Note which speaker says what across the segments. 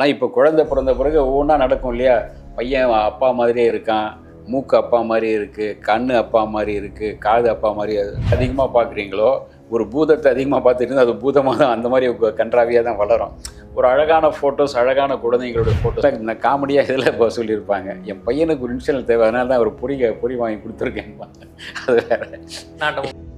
Speaker 1: ஆனால் இப்போ குழந்தை பிறந்த பிறகு ஒவ்வொன்றா நடக்கும் இல்லையா? பையன் அப்பா மாதிரியே இருக்கான் மூக்கு அப்பா மாதிரி இருக்குது கண் அப்பா மாதிரி இருக்குது காது அப்பா மாதிரி அதிகமாக பார்க்குறீங்களோ ஒரு பூதத்தை அதிகமாக பார்த்துட்டு இருந்தால் அது பூதமாக தான் அந்த மாதிரி கன்றாவியாக தான் வளரும். ஒரு அழகான ஃபோட்டோஸ் அழகான குழந்தைங்களோட ஃபோட்டோஸ் இந்த காமெடியாக இதில் இப்போ சொல்லியிருப்பாங்க. என் பையனுக்கு ஒரு இன்சூரன்ஸ் தேவை அதனால தான் ஒரு பொறி பொறி வாங்கி கொடுத்துருக்கேன். அது வேற.
Speaker 2: நாட்டம்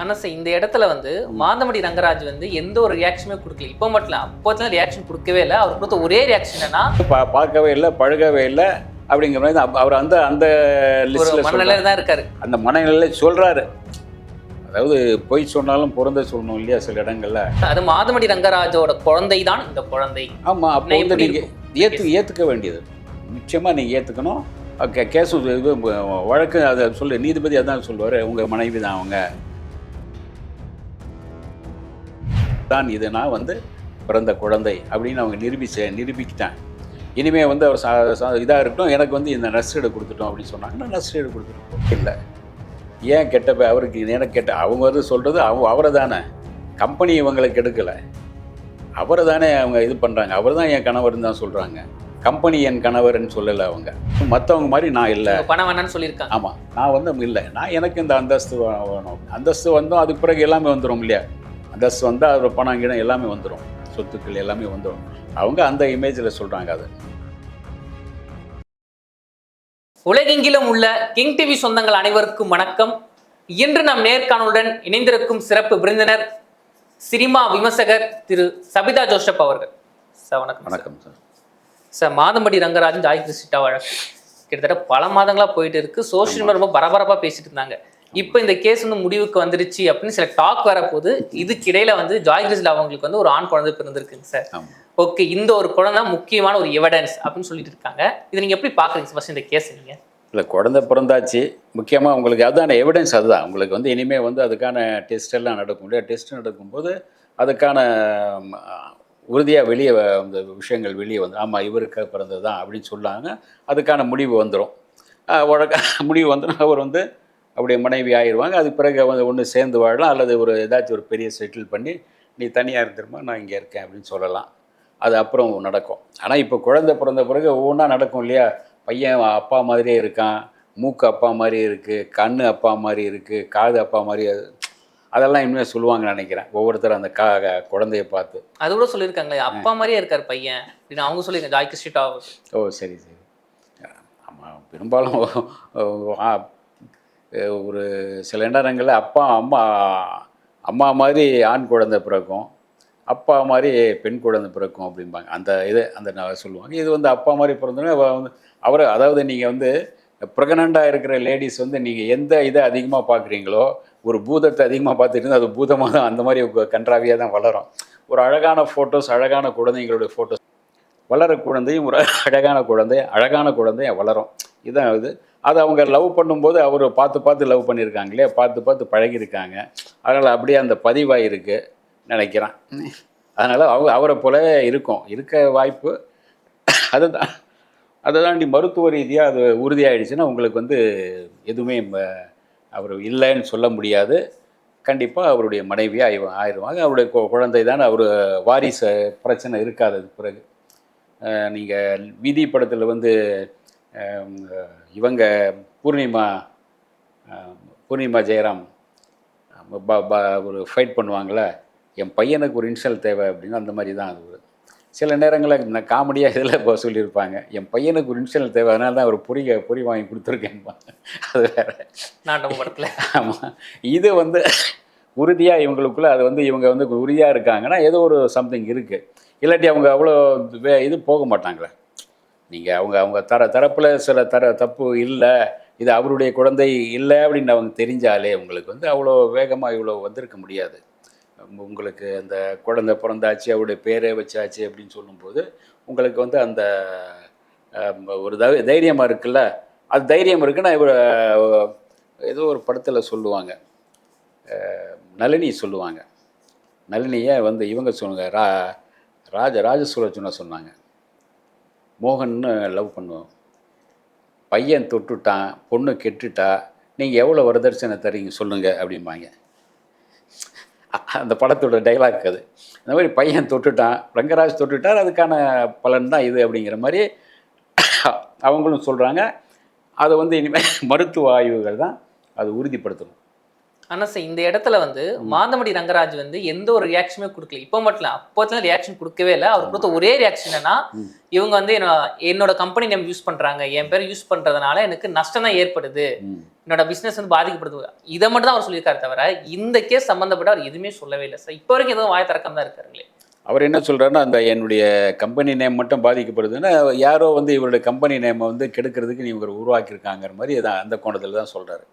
Speaker 2: ஆனா சார் இந்த இடத்துல வந்து மாந்தமடி ரங்கராஜ் வந்து எந்த ஒரு ரியாக்ஷனுமே கொடுக்கல. இப்போ மட்டும் அப்போதுலாம் ரியாக்ஷன் கொடுக்கவே இல்லை. அவர் கொடுத்த ஒரே ரியாக்ஷன் என்னன்னா
Speaker 1: பார்க்கவே இல்லை பழகவே இல்லை அப்படிங்கிற மாதிரி அவர் அந்த அந்த
Speaker 2: மனநிலையில தான் இருக்காரு.
Speaker 1: அந்த மனநிலையில சொல்றாரு. அதாவது பொய் சொன்னாலும் பொருந்த சொல்லணும் இல்லையா சில இடங்கள்ல?
Speaker 2: அது மாதமடி ரங்கராஜோட குழந்தை தான் இந்த குழந்தை.
Speaker 1: ஆமா அப்போ வந்து நீங்க ஏத்து ஏத்துக்க வேண்டியது. நிச்சயமா நீங்க ஏத்துக்கணும். கே- கேசு இது வழக்கு அதை சொல்லு நீதிபதி அதான் சொல்லுவாரு உங்க மனைவி தான் அவங்க. தான் இது. நான் வந்து பிறந்த குழந்தை அப்படின்னு அவங்க நிரூபிச்ச நிரூபிக்கிட்டேன் இனிமே வந்து அவர் சா இதாக இருக்கட்டும் எனக்கு வந்து இந்த நஷ்டீடு கொடுத்துட்டோம் அப்படின்னு சொன்னாங்கன்னா நஷ்டீடு கொடுத்துட்டோம். இல்லை. ஏன் கெட்ட பே- அவருக்கு எனக்கு கெட்ட அவங்க வந்து சொல்கிறது அவங்க அவரை தானே. கம்பெனி இவங்களுக்கு எடுக்கலை. அவரை தானே அவங்க இது பண்ணுறாங்க அவர் தான் என் கணவர்னு தான் சொல்கிறாங்க கம்பெனி என் கணவர்னு சொல்லலை அவங்க. மற்றவங்க மாதிரி நான் இல்லை.
Speaker 2: பணம் வேணாம்னு சொல்லியிருக்காங்க.
Speaker 1: ஆமாம் நான் வந்து இல்லை. நான் எனக்கு இந்த அந்தஸ்து வேணும். அந்தஸ்து வந்தோம் அதுக்கு பிறகு எல்லாமே வந்துடும் இல்லையா? அந்தஸ்து வந்தால் அதோட பணம் கிணம் எல்லாமே வந்துடும் சொத்துக்கள் எல்லாமே வந்துடும் அவங்க அந்த இமேஜில் சொல்கிறாங்க அது.
Speaker 2: உலகெங்கிலும் உள்ள கிங் டிவி சொந்தங்கள் அனைவருக்கும் வணக்கம். இன்று நம் நேர்காணலுடன் இணைந்திருக்கும் சிறப்பு விருந்தினர் சினிமா விமர்சகர் திரு சபிதா ஜோஷப் அவர்கள். சார் வணக்கம்.
Speaker 1: வணக்கம் sir.
Speaker 2: Sir Madhampatty Rangarajan Joy Krishna வழக்கு. கிட்டத்தட்ட பல மாதங்களா போயிட்டு இருக்கு. சோஷியல் மீடியா ரொம்ப பரபரப்பா பேசிட்டு இருந்தாங்க. இப்போ இந்த கேஸ் வந்து முடிவுக்கு வந்துருச்சு அப்படின்னு சில டாக் வரப்போது இதுக்கு இடையில வந்து ஜாய் கிருஷ்ணா அவங்களுக்கு வந்து ஒரு ஆண் குழந்தை பிறந்திருக்குங்க சார். ஓகே இந்த ஒரு குழந்தை முக்கியமான ஒரு எவிடன்ஸ் அப்படின்னு சொல்லிட்டு இருக்காங்க. இதை நீங்க எப்படி பாக்குறீங்க ஃபர்ஸ்ட் இந்த கேஸ் நீங்க?
Speaker 1: இல்லை குழந்தை பிறந்தாச்சு. முக்கியமாக உங்களுக்கு அதுதான எவிடன்ஸ் அதுதான். உங்களுக்கு வந்து இனிமேல் வந்து அதுக்கான டெஸ்ட் எல்லாம் நடக்கும் இல்லையா? டெஸ்ட் நடக்கும்போது அதுக்கான உறுதியாக வெளியே அந்த விஷயங்கள் வெளியே வந்து ஆமாம் இவருக்கு பிறந்தது தான் அப்படின்னு சொல்லாங்க அதுக்கான முடிவு வந்துடும் வழக்க முடிவு வந்துடும் அவர் வந்து அப்படியே மனைவி ஆயிடுவாங்க. அதுக்கு பிறகு வந்து ஒன்று சேர்ந்து வாழலாம். அல்லது ஒரு ஏதாச்சும் ஒரு பெரிய செட்டில் பண்ணி நீ தனியாக இருந்துருமா? நான் இங்கே இருக்கேன். அப்படின்னு சொல்லலாம். அது அப்புறம் நடக்கும். ஆனால் இப்போ குழந்தை பிறந்த பிறகு ஒவ்வொன்றா நடக்கும் இல்லையா? பையன் அப்பா மாதிரியே இருக்கான். மூக்கு அப்பா மாதிரி இருக்குது கண்ணு அப்பா மாதிரி இருக்குது காது அப்பா மாதிரி அது அதெல்லாம் இனிமேல் சொல்லுவாங்கன்னு நினைக்கிறேன். ஒவ்வொருத்தரும் அந்த கா குழந்தைய பார்த்து.
Speaker 2: அது கூட சொல்லியிருக்காங்களே அப்பா மாதிரியே இருக்கார் பையன். அப்படின்னு அவங்க சொல்லியிருக்காங்க. ஜாய் கிருஷ்ணா
Speaker 1: ஓ சரி சரி. ஆமாம் பெரும்பாலும் ஒரு சில நேரங்களில் அப்பா அம்மா அம்மா மாதிரி ஆண் குழந்தை பிறக்கும் அப்பா மாதிரி பெண் குழந்தை பிறக்கும் அப்படிம்பாங்க. அந்த இது அந்த நான் சொல்லுவாங்க. இது வந்து அப்பா மாதிரி பிறந்தோன்னே வந்து அவர் அதாவது நீங்கள் வந்து ப்ரெக்னெண்ட்டாக இருக்கிற லேடிஸ் வந்து நீங்கள் எந்த இதை அதிகமாக பார்க்குறீங்களோ ஒரு பூதத்தை அதிகமாக பார்த்துட்டு இருந்தால் அது பூதமாக தான் அந்த மாதிரி கன்றாவியாக தான் வளரும். ஒரு அழகான ஃபோட்டோஸ் அழகான குழந்தைங்களோட ஃபோட்டோஸ் வளர குழந்தையும் ஒரு அழகான குழந்தை அழகான குழந்தையும் வளரும். இதான் இது அது அவங்க லவ் பண்ணும்போது அவர் பார்த்து பார்த்து லவ் பண்ணியிருக்காங்க இல்லையா? பார்த்து பார்த்து பழகியிருக்காங்க. அதனால் அப்படியே அந்த பதிவாயிருக்கு நினைக்கிறேன். அதனால் அவங்க அவரை போலவே இருக்கும். இருக்க வாய்ப்பு அதுதான். அதை தாண்டி மருத்துவ ரீதியாக அது உறுதியாயிடுச்சுன்னா உங்களுக்கு வந்து எதுவுமே ம- அவர் இல்லைன்னு சொல்ல முடியாது. கண்டிப்பாக அவருடைய மனைவியாக ஆய் ஆயிடுவாங்க அவருடைய கு- குழந்தை தான் அவர் வாரிசு பிரச்சனை இருக்காது. பிறகு நீங்கள் விதி படத்தில் வந்து இவங்க பூர்ணிமா பூர்ணிமா ஜெயராம் ஒரு ஃபைட் பண்ணுவாங்களே என் பையனுக்கு ஒரு இன்சல் தேவை அப்படின்னு அந்த மாதிரி தான் அது சில நேரங்களில் இந்த காமெடியாக இதில் இப்போ சொல்லியிருப்பாங்க என் பையனுக்கு ஒரு இன்சல் தேவை அதனால தான் ஒரு பொறி பொறி வாங்கி கொடுத்துருக்கேன்பாங்க அது வேற.
Speaker 2: நாட்டம் படத்துல.
Speaker 1: ஆமாம் இது வந்து உறுதியாக இவங்களுக்குள்ள அது வந்து இவங்க வந்து உறுதியாக இருக்காங்கன்னா ஏதோ ஒரு சம்திங் இருக்குது இல்லாட்டி அவங்க அவ்வளோ வே இது போக மாட்டாங்களே. நீங்கள் அவங்க அவங்க தர தரப்பில் சில தர தப்பு இல்லை இது அவருடைய குழந்தை இல்லை அப்படின்னு அவங்க தெரிஞ்சாலே உங்களுக்கு வந்து அவ்வளோ வேகமாக இவ்வளோ வந்திருக்க முடியாது. உங்களுக்கு அந்த குழந்தை பிறந்தாச்சு அவருடைய பேரே வச்சாச்சு அப்படின்னு சொல்லும்போது உங்களுக்கு வந்து அந்த ஒரு தை தைரியமாக இருக்குல்ல? அது தைரியம் இருக்குன்னா இவர் ஏதோ ஒரு படத்தில் சொல்லுவாங்க. நளினி சொல்லுவாங்க. நளினியை வந்து இவங்க சொல்லுங்கள் ரா ராஜ ராஜசுலட்சுனா சொன்னாங்க. மோகன்னு லவ் பண்ணுவோம். பையன் தொட்டுட்டான் பொண்ணு கெட்டுட்டா நீங்கள் எவ்வளோ வரதட்சணை தரீங்க சொல்லுங்கள் அப்படிம்பாங்க. அந்த படத்தோட டைலாக் அது. இந்த மாதிரி பையன் தொட்டுட்டான் ரங்கராஜ் தொட்டுட்டார் அதுக்கான பலன் தான் இது அப்படிங்கிற மாதிரி அவங்களும் சொல்கிறாங்க அதை வந்து இனிமேல் மருத்துவ ஆய்வுகள் தான் அது உறுதிப்படுத்தணும்.
Speaker 2: ஆனா சார் இந்த இடத்துல வந்து மாந்தமடி ரங்கராஜ் வந்து எந்த ஒரு ரியாக்ஷனுமே கொடுக்கல. இப்போ மட்டும் இல்ல அப்போத்துல ரியாக்ஷன் கொடுக்கவே இல்லை. அவர் கொடுத்த ஒரே ரியாக்ஷன் என்னன்னா. இவங்க வந்து என்ன- என்னோட கம்பெனி நேம் யூஸ் பண்றாங்க. என் பேர் யூஸ் பண்றதுனால எனக்கு நஷ்டம் தான் ஏற்படுது. என்னோட பிசினஸ் வந்து பாதிக்கப்படுது. இதை மட்டும் தான் அவர் சொல்லியிருக்காரு தவிர இந்த கேஸ் சம்பந்தப்பட்ட அவர் எதுவுமே சொல்லவே இல்லை. சார் இப்போ வரைக்கும் எதுவும் வாய் திறக்காம தான் இருக்காருங்களே.
Speaker 1: அவர் என்ன சொல்கிறாருன்னா அந்த என்னுடைய கம்பெனி நேம் மட்டும் பாதிக்கப்படுதுன்னா யாரோ வந்து இவருடைய கம்பெனி நேமை வந்து கெடுக்கிறதுக்கு இவங்க உருவாக்கியிருக்காங்கிற மாதிரி அந்த கோணத்தில் தான் சொல்கிறாரு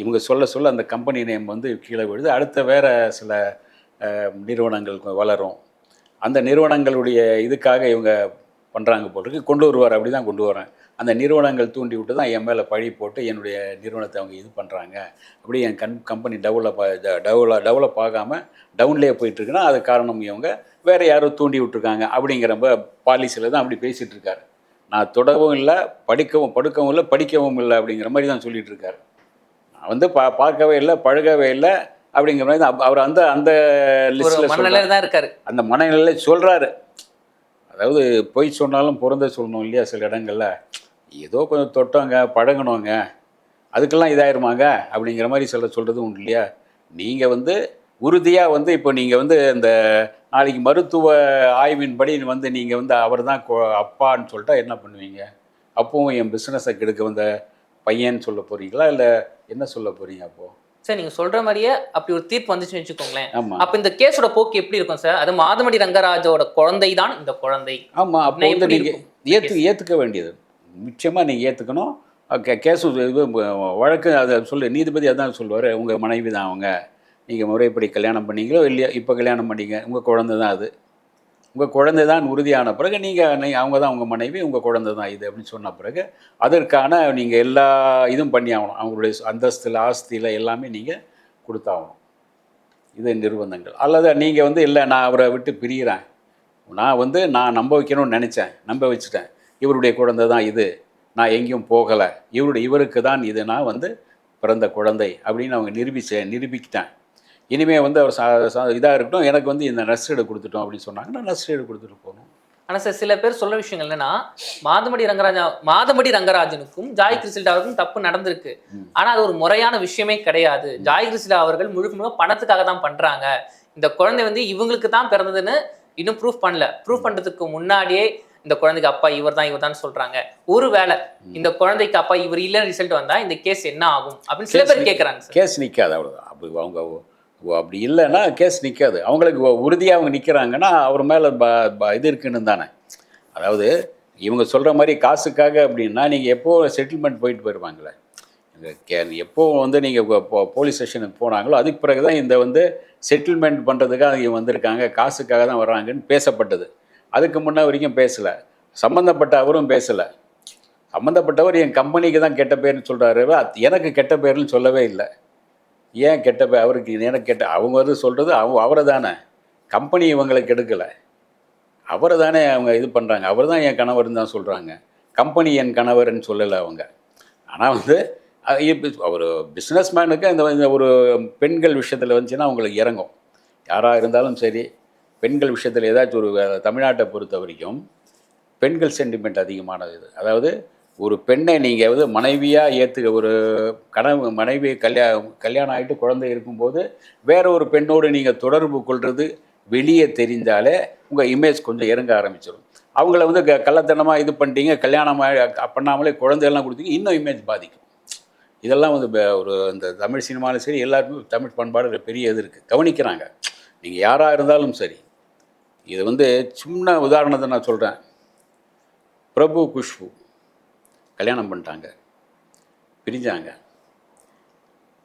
Speaker 1: இவங்க சொல்ல சொல்ல அந்த கம்பெனி நேம் வந்து கீழே விழுது. அடுத்த வேறு சில நிறுவனங்கள் வளரும். அந்த நிறுவனங்களுடைய இதுக்காக இவங்க பண்ணுறாங்க போல் இருக்கு. கொண்டு வருவார் அப்படி தான் கொண்டு வரேன். அந்த நிறுவனங்கள் தூண்டி விட்டு தான் என் மேலே பழி போட்டு என்னுடைய நிறுவனத்தை அவங்க இது பண்ணுறாங்க அப்படி என் கண் கம்பெனி டெவலப் டெவலப் டெவலப் ஆகாமல் டவுன்லேயே போயிட்டுருக்குன்னா அது காரணம் இவங்க. வேறு யாரோ தூண்டி விட்டுருக்காங்க அப்படிங்கிற பாலிசியில் தான் அப்படி பேசிகிட்டு இருக்காரு நான் தொடவும் இல்லை படிக்கவும் படுக்கவும் இல்லை படிக்கவும் இல்லை அப்படிங்கிற மாதிரி தான் சொல்லிகிட்டு இருக்காரு வந்து பா பார்க்கவே இல்லை பழகவே இல்லை அப்படிங்கிற மாதிரி அவர் அந்த அந்த லிஸ்ட்டில்
Speaker 2: மனநிலையில தான் இருக்காரு.
Speaker 1: அந்த மனநிலையில சொல்கிறாரு அதாவது பொய் சொன்னாலும் பொருந்த சொல்லணும் இல்லையா சில இடங்கள்ல. ஏதோ கொஞ்சம் தொட்டோங்க பழகணுங்க அதுக்கெல்லாம் இதாயிருமாங்க? அப்படிங்கிற மாதிரி சில சொல்கிறது உண்டு இல்லையா? நீங்கள் வந்து உறுதியாக வந்து இப்போ நீங்கள் வந்து இந்த நாளைக்கு மருத்துவ ஆய்வின்படி வந்து நீங்கள் வந்து அவர் தான் அப்பான்னு சொல்லிட்டா என்ன பண்ணுவீங்க? அப்பவும் என் பிஸ்னஸை கெடுக்க வந்த பையன் சொல்ல போகிறீங்களா இல்லை என்ன சொல்ல போகிறீங்க அப்போது
Speaker 2: சார் நீங்க சொல்ற மாதிரியே அப்படி ஒரு தீர்ப்பு வந்துச்சுன்னு வச்சுக்கோங்களேன்.
Speaker 1: ஆமாம்
Speaker 2: அப்ப இந்த கேஸோட போக்கு எப்படி இருக்கும் சார்? அது மாதமடி ரங்கராஜோட குழந்தை தான் இந்த குழந்தை.
Speaker 1: ஆமாம் அப்போ வந்து
Speaker 2: இருக்கும்?
Speaker 1: ஏற்று ஏற்றுக்க வேண்டியது. நிச்சயமாக நீங்கள் ஏற்றுக்கணும் கே கேஸு இது வழக்கு அதை சொல்லு நீதிபதி அதான் சொல்லுவார் உங்கள் மனைவி தான் அவங்க. நீங்கள் முறைப்படி கல்யாணம் பண்ணீங்களோ இல்லையா இப்போ கல்யாணம் பண்ணீங்க. உங்கள் குழந்தை தான் அது. உங்கள் குழந்தை தான் உறுதியான பிறகு நீங்கள் அவங்க தான் உங்கள் மனைவி உங்கள் குழந்தை தான் இது அப்படின்னு சொன்ன பிறகு அதற்கான நீங்கள் எல்லா இதுவும் பண்ணி ஆகணும். அவங்களுடைய அந்தஸ்தில் ஆஸ்தியில் எல்லாமே நீங்கள் கொடுத்தாகணும். இது நிர்பந்தங்கள். அல்லது நீங்கள் வந்து இல்லை நான் அவரை விட்டு பிரிகிறேன் நான் வந்து நான் நம்ப வைக்கணும்னு நினச்சேன். நம்ப வச்சுட்டேன். இவருடைய குழந்தை தான் இது. நான் எங்கேயும் போகலை. இவருடைய இவருக்கு தான் இது. நான் வந்து பிறந்த குழந்தை. அப்படின்னு அவங்க நிரூபிச்சேன் நிரூபிக்கிட்டேன் இனிமே வந்து அவர் இதாக இருக்கட்டும் எனக்கு வந்து இந்த நஷ்டீடு கொடுத்துட்டோம் அப்படின்னு சொன்னாங்கன்னா நஷ்டீடு கொடுத்துட்டு போகணும்
Speaker 2: ஆனா சார் சில பேர் சொல்ற விஷயங்கள் என்னன்னா மாதமடி ரங்கராஜா மாதமடி ரங்கராஜனுக்கும் ஜாய் கிறிஸ்டில் அவருக்கும் தப்பு நடந்திருக்கு.
Speaker 1: ம்.
Speaker 2: ஆனா அது ஒரு முறையான விஷயமே கிடையாது. ஜாய் கிறிஸ்டில் அவர்கள் முழுக்க முழுக்க பணத்துக்காக தான் பண்றாங்க. இந்த குழந்தை வந்து இவங்களுக்கு தான் பிறந்ததுன்னு இன்னும் ப்ரூஃப் பண்ணல. ப்ரூஃப் பண்றதுக்கு முன்னாடியே இந்த குழந்தைக்கு அப்பா இவர் தான் இவர் தான் சொல்றாங்க. ஒருவேளை இந்த குழந்தைக்கு அப்பா இவர் இல்லைன்னு ரிசல்ட் வந்தா இந்த கேஸ் என்ன ஆகும்? அப்படின்னு சில பேர் கேட்கறாங்க
Speaker 1: கேஸ் நிற்காது அவ்வளோதான் அப்படி அவங்க அப்படி இல்லைன்னா கேஸ் நிற்காது அவங்களுக்கு உறுதியாக அவங்க நிற்கிறாங்கன்னா அவர் மேலே ப ப- இது இருக்குன்னு தானே. அதாவது இவங்க சொல்கிற மாதிரி காசுக்காக அப்படின்னா நீங்கள் எப்போ செட்டில்மெண்ட் போயிட்டு போயிடுவாங்களே கே எப்போ வந்து நீங்கள் போலீஸ் ஸ்டேஷனுக்கு போனாங்களோ அதுக்கு பிறகு தான் இந்த வந்து செட்டில்மெண்ட் பண்ணுறதுக்காக இவங்க வந்திருக்காங்க காசுக்காக தான் வர்றாங்கன்னு பேசப்பட்டது. அதுக்கு முன்னே வரைக்கும் பேசலை. சம்மந்தப்பட்ட அவரும் பேசலை. சம்மந்தப்பட்டவர் என் கம்பெனிக்கு தான் கெட்ட பேர்னு சொல்கிறாரு எனக்கு கெட்ட பேர்னு சொல்லவே இல்லை. ஏன் கெட்ட பேர் அவருக்கு எனக்கு கெட்ட அவங்க வந்து சொல்கிறது அவங்க அவரை தானே. கம்பெனி இவங்களை கெடுக்கலை. அவரை தானே அவங்க இது பண்ணுறாங்க அவர் தான் என் கணவர்னு தான் சொல்கிறாங்க கம்பெனி என் கணவர்னு சொல்லலை அவங்க. ஆனால் வந்து ஒரு பிஸ்னஸ் மேனுக்கு இந்த இந்த ஒரு பெண்கள் விஷயத்தில் வந்துச்சுன்னா அவங்களுக்கு இறங்கும். யாராக இருந்தாலும் சரி பெண்கள் விஷயத்தில் ஏதாச்சும் ஒரு தமிழ்நாட்டை பொறுத்த வரைக்கும் பெண்கள் சென்டிமெண்ட் அதிகமானது இது. அதாவது ஒரு பெண்ணை நீங்கள் வந்து மனைவியாக ஏற்றுக்க ஒரு கணவன் மனைவி கல்யா கல்யாணம் ஆகிட்டு குழந்தை இருக்கும்போது வேற ஒரு பெண்ணோடு நீங்கள் தொடர்பு கொள்வது வெளியே தெரிஞ்சாலே உங்கள் இமேஜ் கொஞ்சம் இறங்க ஆரம்பிச்சிடும் அவங்கள வந்து க கள்ளத்தனமாக இது பண்ணிட்டீங்க கல்யாணம் பண்ணாமலே குழந்தையெல்லாம் கொடுத்தீங்க இன்னும் இமேஜ் பாதிக்கும். இதெல்லாம் வந்து ஒரு இந்த தமிழ் சினிமாலும் சரி எல்லாருமே தமிழ் பண்பாடு பெரிய இது இருக்குது கவனிக்கிறாங்க. நீங்கள் யாராக இருந்தாலும் சரி இது வந்து சின்ன உதாரணத்தை நான் சொல்கிறேன் பிரபு குஷ்பு. கல்யாணம் பண்ணிட்டாங்க பிரிஞ்சாங்க.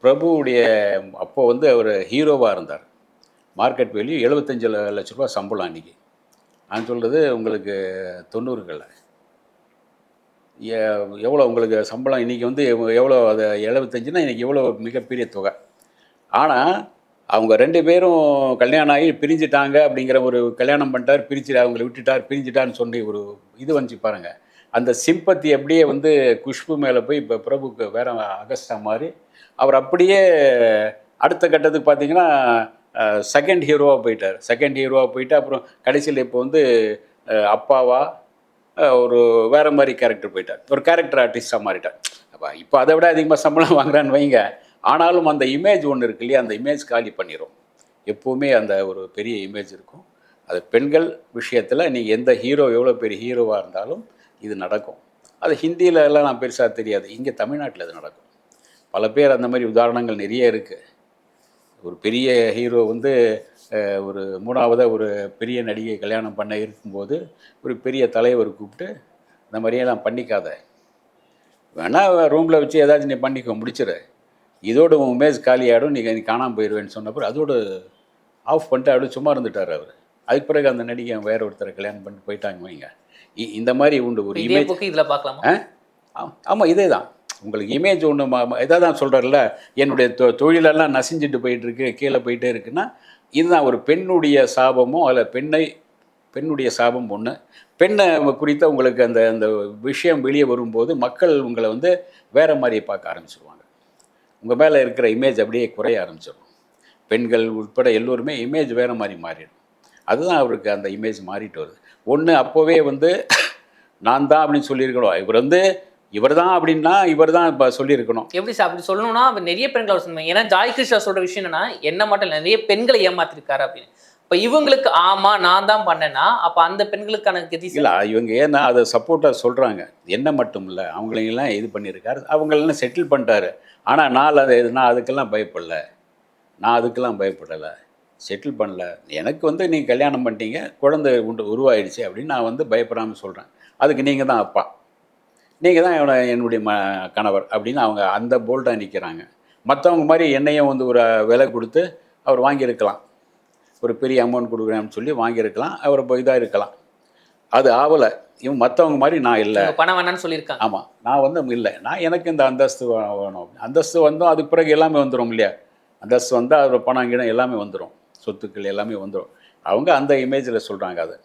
Speaker 1: பிரபுவுடைய அப்போ வந்து அவர் ஹீரோவாக இருந்தார். மார்க்கெட் வேல்யூ எழுபத்தஞ்சு லட்ச ரூபா சம்பளம் அன்றைக்கி நான் சொல்கிறது உங்களுக்கு தொண்ணூறுகளில். எவ்வளோ உங்களுக்கு சம்பளம் இன்றைக்கி வந்து எவ்வளோ அது எழுபத்தஞ்சுனா இன்றைக்கி எவ்வளோ மிகப்பெரிய தொகை. ஆனால் அவங்க ரெண்டு பேரும் கல்யாணம் ஆகி பிரிஞ்சிட்டாங்க அப்படிங்கிற ஒரு கல்யாணம் பண்ணிட்டார் பிரிச்சு அவங்கள விட்டுட்டார் பிரிஞ்சிட்டான்னு சொல்லி ஒரு இது வந்துச்சு பாருங்கள் அந்த சிம்பத்தி அப்படியே வந்து குஷ்பு மேலே போய் இப்போ பிரபுக்கு வேற அகஸ்டா மாதிரி அவர் அப்படியே அடுத்த கட்டத்துக்கு பார்த்தீங்கன்னா செகண்ட் ஹீரோவாக போயிட்டார். செகண்ட் ஹீரோவாக போயிட்டு அப்புறம் கடைசியில் இப்போ வந்து அப்பாவா ஒரு வேற மாதிரி கேரக்டர் போயிட்டார். ஒரு கேரக்டர் ஆர்டிஸ்டாக மாறிட்டார். அப்போ இப்போ அதை விட அதிகமாக சம்பளம் வாங்குறான்னு வைங்க. ஆனாலும் அந்த இமேஜ் ஒன்று இருக்கு இல்லையா? அந்த இமேஜ் காலி பண்ணிடும் எப்போவுமே அந்த ஒரு பெரிய இமேஜ் இருக்கும். அது பெண்கள் விஷயத்தில் நீங்கள் எந்த ஹீரோ எவ்வளோ பெரிய ஹீரோவாக இருந்தாலும் இது நடக்கும். அது ஹிந்தியில எல்லாம் நான் பெருசாக தெரியாது. இங்கே தமிழ்நாட்டில் இது நடக்கும். பல பேர் அந்த மாதிரி உதாரணங்கள் நிறைய இருக்குது ஒரு பெரிய ஹீரோ வந்து ஒரு மூணாவதாக ஒரு பெரிய நடிகை கல்யாணம் பண்ண இருக்கும்போது ஒரு பெரிய தலைவர் கூப்பிட்டு இந்த மாதிரியெல்லாம் பண்ணிக்காத. வேணால் ரூமில் வச்சு ஏதாச்சும் நீ பண்ணிக்கோ முடிச்சிடு இதோட உன் இமேஜ் காலியாகிடும் நீங்கள் நீ காணாமல் போயிடுவேன்னு சொன்னப்போ அதோடு ஆஃப் பண்ணிட்டு அப்படியே சும்மா இருந்துட்டார் அவர். அதுக்கு பிறகு அந்த நடிகை வேற ஒருத்தரை கல்யாணம் பண்ணிட்டு போயிட்டாங்க வைங்க. இந்த மாதிரி உண்டு ஒரு
Speaker 2: இதே
Speaker 1: இமேஜ்
Speaker 2: இதுல பார்க்கலாமா?
Speaker 1: ஆமாம் இதே தான் உங்களுக்கு இமேஜ் ஒன்று இதாக தான் சொல்கிறல்ல என்னுடைய தொ தொழிலெல்லாம் நசிஞ்சிட்டு போயிட்டு இருக்கு கீழே போயிட்டே இருக்குன்னா இதுதான் ஒரு பெண்ணுடைய சாபமோ அதில் பெண்ணை பெண்ணுடைய சாபம் ஒன்று பெண்ணை குறித்த உங்களுக்கு அந்த அந்த விஷயம் வெளியே வரும்போது மக்கள் உங்களை வந்து வேற மாதிரி பார்க்க ஆரம்பிச்சிருவாங்க. உங்கள் மேலே இருக்கிற இமேஜ் அப்படியே குறைய ஆரம்பிச்சிடும் பெண்கள் உட்பட எல்லோருமே இமேஜ் வேற மாதிரி மாறிடும். அதுதான் அவருக்கு அந்த இமேஜ் மாறிட்டு வருது. ஒன்று அப்போவே வந்து நான் தான் அப்படின்னு சொல்லியிருக்கணும். இவர் வந்து இவர் தான் அப்படின்னா இவர் தான் இப்போ சொல்லியிருக்கணும்.
Speaker 2: எப்படி சார் அப்படி சொல்லணும்னா அவர் நிறைய பெண்கள் அவர் சொன்னாங்க ஏன்னா ஜாய் கிருஷ்ணா சொல்ற விஷயம் என்னன்னா என்ன மட்டும் இல்ல, நிறைய பெண்களை ஏமாத்திருக்காரு அப்படின்னு. இப்ப இவங்களுக்கு ஆமா நான் தான் பண்ணேன்னா அப்ப அந்த பெண்களுக்கான கதி.
Speaker 1: இல்லை இவங்க ஏன்னா அதை சப்போர்ட்டாக சொல்கிறாங்க என்ன மட்டும் இல்லை அவங்களையெல்லாம் இது பண்ணியிருக்காரு. அவங்களெல்லாம் செட்டில் பண்ணிட்டாரு. ஆனால் நான் அதை நான் அதுக்கெல்லாம் பயப்படல. நான் அதுக்கெல்லாம் பயப்படலை. செட்டில் பண்ணல. எனக்கு வந்து நீங்கள் கல்யாணம் பண்ணிட்டீங்க குழந்தை உண்டு உருவாயிடுச்சு அப்படின்னு நான் வந்து பயப்படாமல் சொல்கிறேன் அதுக்கு நீங்கள் தான் அப்பா. நீங்கள் தான் என்னோட என்னுடைய ம கணவர் அப்படின்னு அவங்க அந்த போல்டாக நிற்கிறாங்க மற்றவங்க மாதிரி என்னையும் வந்து ஒரு விலை கொடுத்து அவர் வாங்கியிருக்கலாம். ஒரு பெரிய அமௌண்ட் கொடுக்குறேன்னு சொல்லி வாங்கியிருக்கலாம். அவர் இப்போ இதாக இருக்கலாம். அது ஆவலை. இவன் மற்றவங்க மாதிரி நான் இல்லை.
Speaker 2: பணம் வேணாம்னு சொல்லியிருக்காங்க.
Speaker 1: ஆமாம் நான் வந்து இல்லை. நான் எனக்கு இந்த அந்தஸ்து வேணும். அந்தஸ்து வந்தோம் அதுக்கு பிறகு எல்லாமே வந்துடும் இல்லையா? அந்தஸ்து வந்தால் அதில் பணம் கிணம் எல்லாமே வந்துடும் சொத்துக்கள் எல்லாமே வந்துடும் அவங்க அந்த இமேஜில் சொல்கிறாங்க அது.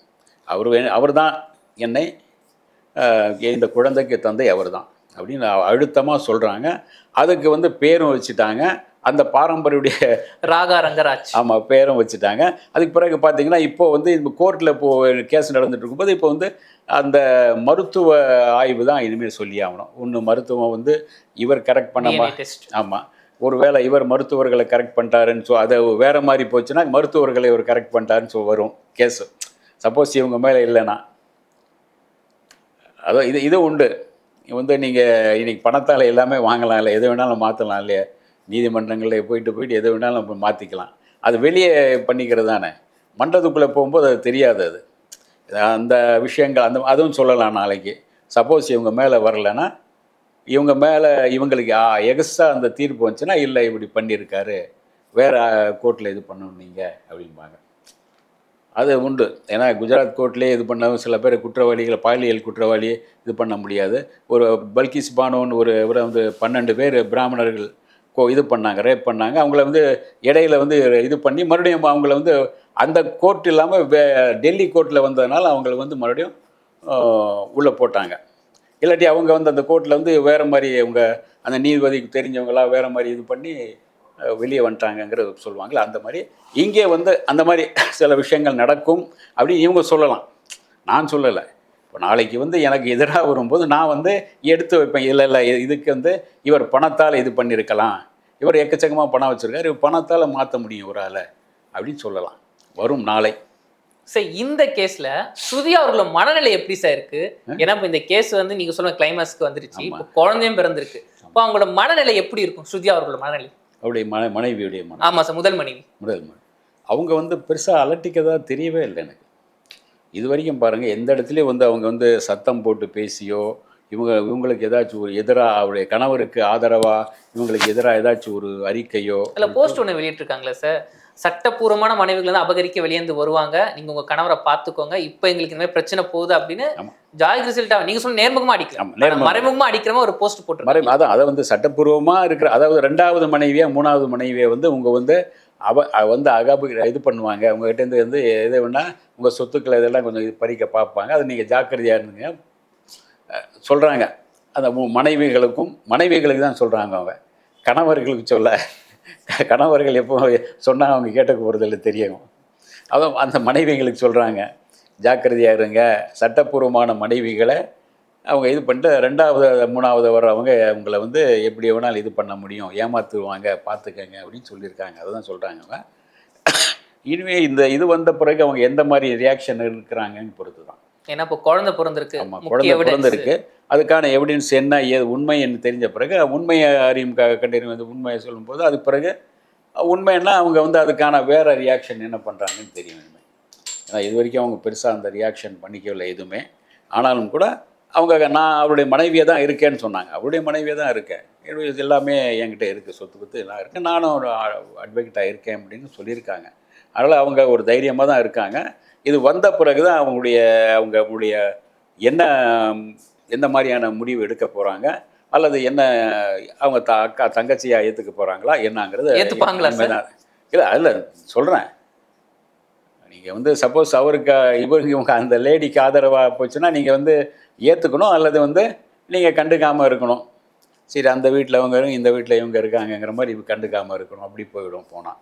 Speaker 1: அவர் அவர் தான் என்னை இந்த குழந்தைக்கு தந்தை அவர் தான் அப்படின்னு அழுத்தமாக சொல்கிறாங்க அதுக்கு வந்து பேரும் வச்சுட்டாங்க. அந்த பாரம்பரிய
Speaker 2: ராகா ரங்கராஜ்.
Speaker 1: ஆமாம் பேரும் வச்சுட்டாங்க. அதுக்கு பிறகு பார்த்தீங்கன்னா இப்போ வந்து இந்த கோர்ட்டில் இப்போ கேஸ் நடந்துட்டு இருக்கும்போது இப்போ வந்து அந்த மருத்துவ ஆய்வு தான் இனிமேல் சொல்லி ஆகணும் ஒன்று மருத்துவம் வந்து இவர் கரெக்ட் பண்ண
Speaker 2: டெஸ்ட்
Speaker 1: ஆமாம் ஒருவேளை இவர் மருத்துவர்களை கரெக்ட் பண்ணிட்டாருன்னு ஸோ அதை வேற மாதிரி போச்சுன்னா மருத்துவர்களை இவர் கரெக்ட் பண்ணிட்டாருன்னு ஸோ வரும் கேஸு சப்போஸ் இவங்க மேலே இல்லைன்னா. அதோ இது இது உண்டு. வந்து நீங்கள் இன்னைக்கு பணத்தால் எல்லாமே வாங்கலாம் இல்லை எதை வேணாலும் மாற்றலாம் இல்லையா? நீதிமன்றங்களில் போயிட்டு போயிட்டு எதை வேணாலும் நம்ம மாற்றிக்கலாம் அது வெளியே பண்ணிக்கிறது தானே. மன்றத்துக்குள்ளே போகும்போது அது தெரியாது அது. அந்த விஷயங்கள் அந்த அதுவும் சொல்லலாம் நாளைக்கு. சப்போஸ் இவங்க மேலே வரலைன்னா இவங்க மேலே இவங்களுக்கு எகஸ்ட்ரா அந்த தீர்ப்பு வந்துச்சுன்னா இல்லை இப்படி பண்ணியிருக்காரு. வேறு கோர்ட்டில் இது பண்ணணும் நீங்கள் அப்படிம்பாங்க. அது உண்டு. ஏன்னா குஜராத் கோர்ட்லேயே இது பண்ணவும் சில பேர் குற்றவாளிகளை பாலியல் குற்றவாளி இது பண்ண முடியாது. ஒரு பல்கிஸ் பானோன்னு ஒரு இவரை வந்து பன்னெண்டு பேர் பிராமணர்கள் கோ இது பண்ணாங்க ரேப் பண்ணாங்க. அவங்கள வந்து இடையில வந்து இது பண்ணி மறுபடியும் அவங்கள வந்து அந்த கோர்ட் இல்லாமல் வே டெல்லி கோர்ட்டில் வந்ததுனால அவங்கள வந்து மறுபடியும் உள்ளே போட்டாங்க. இல்லாட்டி அவங்க வந்து அந்த கோர்ட்டில் வந்து வேறு மாதிரி அவங்க அந்த நீதிபதிக்கு தெரிஞ்சவங்களா வேறு மாதிரி இது பண்ணி வெளியே வந்துட்டாங்கங்கிறது சொல்லுவாங்களே அந்த மாதிரி. இங்கே வந்து அந்த மாதிரி சில விஷயங்கள் நடக்கும் அப்படின்னு இவங்க சொல்லலாம். நான் சொல்லலை. இப்போ நாளைக்கு வந்து எனக்கு எதிராக வரும்போது நான் வந்து எடுத்து வைப்பேன். இல்லை இல்லை இதுக்கு வந்து இவர் பணத்தால் இது பண்ணியிருக்கலாம். இவர் எக்கச்சக்கமாக பணம் வச்சுருக்காரு. இவர் பணத்தால் மாற்ற முடியும் ஒரு ஆளை அப்படின்னு சொல்லலாம். வரும் நாளை.
Speaker 2: சார் இந்த கேஸ்ல ஸ்ருதியா அவர்களோட மனநிலை எப்படி சார் இருக்கு? ஏன்னா இப்ப இந்த கேஸ் வந்து நீங்க சொன்ன கிளைமாக்ஸ்க்கு வந்துருச்சு. இப்போ குழந்தையும் பிறந்திருக்கு. இப்போ அவங்களோட மனநிலை எப்படி இருக்கும்? ஸ்ருதியா அவர்களோட மனநிலை?
Speaker 1: அவருடைய மன மனைவியுடைய மனம்
Speaker 2: ஆமா சார் முதல் மனைவி.
Speaker 1: முதல் மனைவி அவங்க வந்து பெருசாக அலட்டிக்கதா தெரியவே இல்லை எனக்கு. இது வரைக்கும் பாருங்கள் எந்த இடத்துலையும் வந்து அவங்க வந்து சத்தம் போட்டு பேசியோ இவங்க இவங்களுக்கு ஏதாச்சும் ஒரு எதிராக அவருடைய கணவருக்கு ஆதரவாக இவங்களுக்கு எதிராக ஏதாச்சும் ஒரு அறிக்கையோ
Speaker 2: அதுல போஸ்ட் ஒன்று வெளியிட்டிருக்காங்களே சார் சட்டப்பூர்வமான மனைவிகள் வந்து அபகரிக்க வெளியேந்து வருவாங்க. நீங்க உங்க கணவரை பார்த்துக்கோங்க. இப்போ எங்களுக்கு இந்த மாதிரி பிரச்சனை போகுது அப்படின்னு. ஜாய் கிரிசல்ட்டா நீங்க சொன்ன நேர்முகமா அடிக்கலாம் மறைமுகமா அடிக்கிறமா ஒரு போஸ்ட்
Speaker 1: மறை
Speaker 2: போட்டிருக்காங்க
Speaker 1: அதான் அதை வந்து சட்டப்பூர்வமாக இருக்கிற அதாவது ரெண்டாவது மனைவியா மூணாவது மனைவியை வந்து உங்க வந்து அவ வந்து அகாபு இது பண்ணுவாங்க. உங்ககிட்ட இருந்து வந்து எது வேணா உங்கள் சொத்துக்களை இதெல்லாம் கொஞ்சம் பறிக்க பார்ப்பாங்க. அது நீங்கள் ஜாக்கிரதையாக இருந்துங்க. சொல்கிறாங்க அந்த மனைவிகளுக்கும் மனைவிகளுக்கு தான் சொல்கிறாங்க அவங்க. கணவர்களுக்கு சொல்ல. கணவர்கள் எப்போ சொன்னால் அவங்க கேட்ட போகிறதில்ல தெரியும். அவன் அந்த மனைவிகளுக்கு சொல்கிறாங்க ஜாக்கிரதையாக இருங்க. சட்டப்பூர்வமான மனைவிகளை அவங்க இது பண்ணிட்டு ரெண்டாவது மூணாவது வர்றவங்க உங்களை வந்து எப்படி வேணாலும் இது பண்ண முடியும் ஏமாத்துவாங்க பார்த்துக்கங்க அப்படின்னு சொல்லியிருக்காங்க. அதுதான் சொல்கிறாங்க அவங்க. இனிமே இந்த இது வந்த பிறகு அவங்க எந்த மாதிரி ரியாக்ஷன் இருக்கிறாங்கன்னு பொறுத்து தான்
Speaker 2: ஏன்னா இப்போ குழந்தை பிறந்திருக்கு
Speaker 1: ஆமாம் குழந்தை. பிறந்திருக்கு. அதுக்கான எவிடன்ஸ் என்ன ஏது உண்மை என்று தெரிஞ்ச பிறகு உண்மையை அறியும் க கண்டறியும் வந்து உண்மையை சொல்லும்போது அதுக்கு பிறகு உண்மைன்னா அவங்க வந்து அதுக்கான வேறு ரியாக்ஷன் என்ன பண்ணுறாங்கன்னு தெரியும் இனிமே. ஏன்னா இது வரைக்கும் அவங்க பெருசாக அந்த ரியாக்ஷன் பண்ணிக்கவில்லை எதுவுமே. ஆனாலும் கூட அவங்க நான் அவருடைய மனைவியை தான் இருக்கேன்னு சொன்னாங்க. அவருடைய மனைவியை தான் இருக்கேன். என்னுடைய இது எல்லாமே என்கிட்ட இருக்குது சொத்து பத்து எல்லாம் இருக்குது நானும் ஒரு அட்வொகேட்டாக இருக்கேன் அப்படின்னு சொல்லியிருக்காங்க. அதனால் அவங்க ஒரு தைரியமாக தான் இருக்காங்க. இது வந்த பிறகு தான் அவங்களுடைய அவங்களுடைய என்ன எந்த மாதிரியான முடிவு எடுக்க போகிறாங்க அல்லது என்ன அவங்க த அக்கா தங்கச்சியா ஏற்றுக்க போகிறாங்களா என்னங்கிறது? இனிமேதான். இல்லை அதில் சொல்கிறேன் நீங்கள் வந்து சப்போஸ் அவருக்கு இவருக்கு இவங்க அந்த லேடிக்கு ஆதரவாக போச்சுன்னா நீங்கள் வந்து ஏற்றுக்கணும் அல்லது வந்து நீங்கள் கண்டுக்காமல் இருக்கணும் சரி அந்த வீட்டில் அவங்க இந்த வீட்டில் இவங்க இருக்காங்கங்கிற மாதிரி இவங்க கண்டுக்காமல் இருக்கணும் அப்படி போயிடும் போனால்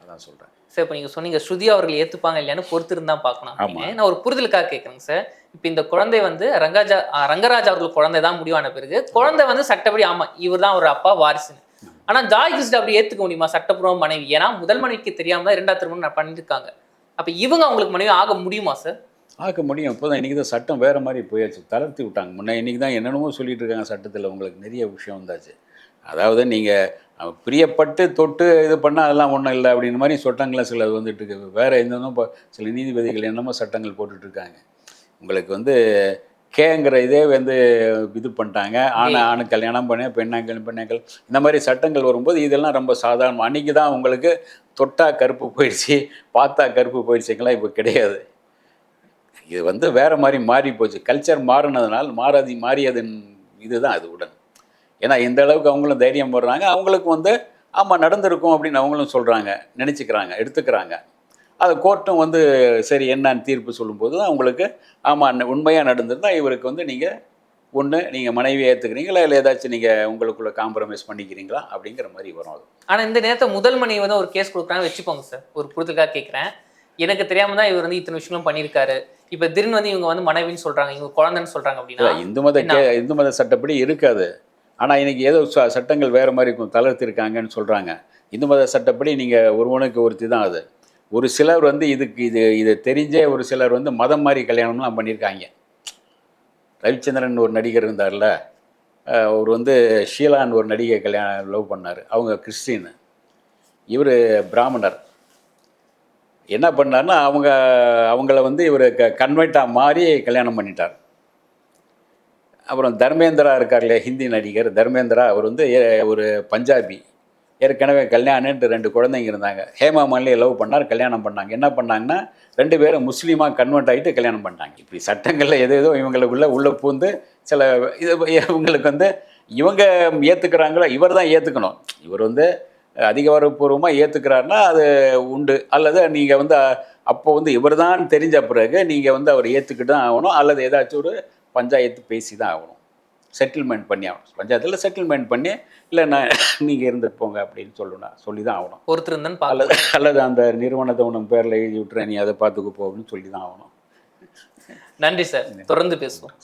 Speaker 1: அதான் சொல்கிறேன்
Speaker 2: சார் இப்போ நீங்கள் சொன்னீங்க ஸ்ருதி அவர்கள் ஏற்றுப்பாங்க இல்லையான்னு பொறுத்து இருந்தால் பார்க்கணும்
Speaker 1: ஆமா.
Speaker 2: அப்படின்னு. நான் ஒரு புரிதலுக்காக கேட்குறேங்க சார் இப்போ இந்த குழந்தை வந்து ரங்கராஜா ரங்கராஜா ரங்கராஜ் அவர்கள் குழந்தை தான் முடிவான பிறகு குழந்தை வந்து சட்டப்படி ஆமாம் இவர் தான் ஒரு அப்பா வாரிசுன்னு. ஆனால் ஜாய் கிருஷ்ண அப்படி ஏற்றுக்க முடியுமா? சட்டப்பூர்வ மனைவி. ஏன்னா முதல் மனைவிக்கு தெரியாமல் தான் இரண்டாவது திருமணம் நான் பண்ணியிருக்காங்க அப்போ இவங்க அவங்களுக்கு மனைவி ஆக முடியுமா சார்
Speaker 1: ஆக்க முடியும். இப்போ தான் இன்றைக்கி தான் சட்டம் வேறு மாதிரி போயாச்சு. தளர்த்தி விட்டாங்க. முன்னே இன்றைக்கி தான் என்னென்னமோ சொல்லிட்டு இருக்காங்க சட்டத்தில். உங்களுக்கு நிறைய விஷயம் வந்தாச்சு. அதாவது நீங்கள் பிரியப்பட்டு தொட்டு இது பண்ணால் அதெல்லாம் ஒன்றும் இல்லை அப்படின்னு மாதிரி சட்டங்களை சில வந்துட்டு இருக்கு வேறு என்னென்னமோ இப்போ சில நீதிபதிகள் என்னமோ சட்டங்கள் போட்டுட்ருக்காங்க உங்களுக்கு வந்து கேங்கிற இதே வந்து இது பண்ணிட்டாங்க. ஆணை ஆணு கல்யாணம் பண்ண பெண்ணாக்கள் பெண்ணாக்கள் இந்த மாதிரி சட்டங்கள் வரும்போது இதெல்லாம் ரொம்ப சாதாரணம். அன்றைக்கி தான் உங்களுக்கு தொட்டா கருப்பு போயிடுச்சு பார்த்தா கருப்பு போயிடுச்சுங்களா இப்போ கிடையாது. இது வந்து வேற மாதிரி மாறி போச்சு. கல்ச்சர் மாறினதுனால மாறாதி மாறியதன் இதுதான் அது உடன் ஏன்னா இந்த அளவுக்கு அவங்களும் தைரியம் போடுறாங்க. அவங்களுக்கு வந்து ஆமாம் நடந்திருக்கும் அப்படின்னு அவங்களும் சொல்கிறாங்க நினச்சிக்கிறாங்க எடுத்துக்கிறாங்க. அது கோர்ட்டும் வந்து சரி என்னன்னு தீர்ப்பு சொல்லும்போது தான் அவங்களுக்கு ஆமாம் உண்மையாக நடந்திருந்தா இவருக்கு வந்து நீங்கள் ஒன்று நீங்கள் மனைவி ஏற்றுக்கிறீங்களா இல்லை ஏதாச்சும் நீங்கள் உங்களுக்குள்ள காம்ப்ரமைஸ் பண்ணிக்கிறீங்களா? அப்படிங்கிற மாதிரி வரும் அது.
Speaker 2: ஆனால் இந்த நேரத்தை முதல் மனைவி வந்து ஒரு கேஸ் கொடுக்குறாங்க வச்சுப்போங்க சார். ஒரு புரிதலுக்காக கேட்குறேன் எனக்கு தெரியாம தான் இவர் வந்து இத்தனை விஷயங்களும் பண்ணியிருக்காரு. இப்போ திடீர்னு வந்து இவங்க வந்து மனைவின்னு சொல்றாங்க இவங்க குழந்தைன்னு சொல்றாங்க அப்படின்னா
Speaker 1: இந்து மத கே இந்து மத சட்டப்படி இருக்காது. ஆனால் இன்னைக்கு ஏதோ ச- சட்டங்கள் வேறு மாதிரி இருக்கும் தளர்த்திருக்காங்கன்னு சொல்கிறாங்க இந்து மத சட்டப்படி நீங்கள் ஒருவனுக்கு ஒருத்தி தான் அது. ஒரு சிலர் வந்து இதுக்கு இது இது தெரிஞ்சே ஒரு சிலர் வந்து மதம் மாதிரி கல்யாணம்லாம் பண்ணியிருக்காங்க. ரவிச்சந்திரன் ஒரு நடிகர் இருந்தார்ல அவர் வந்து ஷீலான்னு ஒரு நடிகை கல்யாணம் லவ் பண்ணார். அவங்க கிறிஸ்டின் இவர் பிராமணர். என்ன பண்ணார்னா அவங்க அவங்கள வந்து இவர் க கன்வெர்ட்டாக மாறி கல்யாணம் பண்ணிட்டார். அப்புறம் தர்மேந்திரா இருக்கார் இல்லையா ஹிந்தி நடிகர் தர்மேந்திரா அவர் வந்து ஏ- ஒரு பஞ்சாபி. ஏற்கனவே கல்யாணன்ட்டு ரெண்டு குழந்தைங்க இருந்தாங்க. ஹேமா மாலினியை லவ் பண்ணார் கல்யாணம் பண்ணாங்க. என்ன பண்ணாங்கன்னா ரெண்டு பேரும் முஸ்லீமாக கன்வெர்ட் ஆகிட்டு கல்யாணம் பண்ணாங்க இப்படி சட்டங்களில் எது எதோ இவங்களுக்குள்ளே உள்ளே பூந்து சில இது இவங்களுக்கு வந்து இவங்க ஏற்றுக்கிறாங்களோ இவர் தான் ஏற்றுக்கணும் இவர் வந்து அதிகாரப்பூர்வமாக ஏற்றுக்கிறாருன்னா அது உண்டு. அல்லது நீங்கள் வந்து அப்போ வந்து இவர் தான் தெரிஞ்ச பிறகு நீங்கள் வந்து அவர் ஏற்றுக்கிட்டு தான் ஆகணும். அல்லது ஏதாச்சும் ஒரு பஞ்சாயத்து பேசி தான் ஆகணும். செட்டில்மெண்ட் பண்ணி ஆகணும். பஞ்சாயத்தில் செட்டில்மெண்ட் பண்ணி இல்லை நான் நீங்கள் இருந்துட்டு போங்க அப்படின்னு சொல்லணும். சொல்லி தான் ஆகணும்.
Speaker 2: ஒருத்தர் இருந்தேன்னு பார்க்க
Speaker 1: அல்லது அல்லது அந்த நிறுவனத்தை உனக்கு பேரில் எழுதி விட்டுறேன் நீ அதை பார்த்துக்க போ அப்படின்னு சொல்லி தான் ஆகணும்.
Speaker 2: நன்றி சார். தொடர்ந்து பேசுவோம்.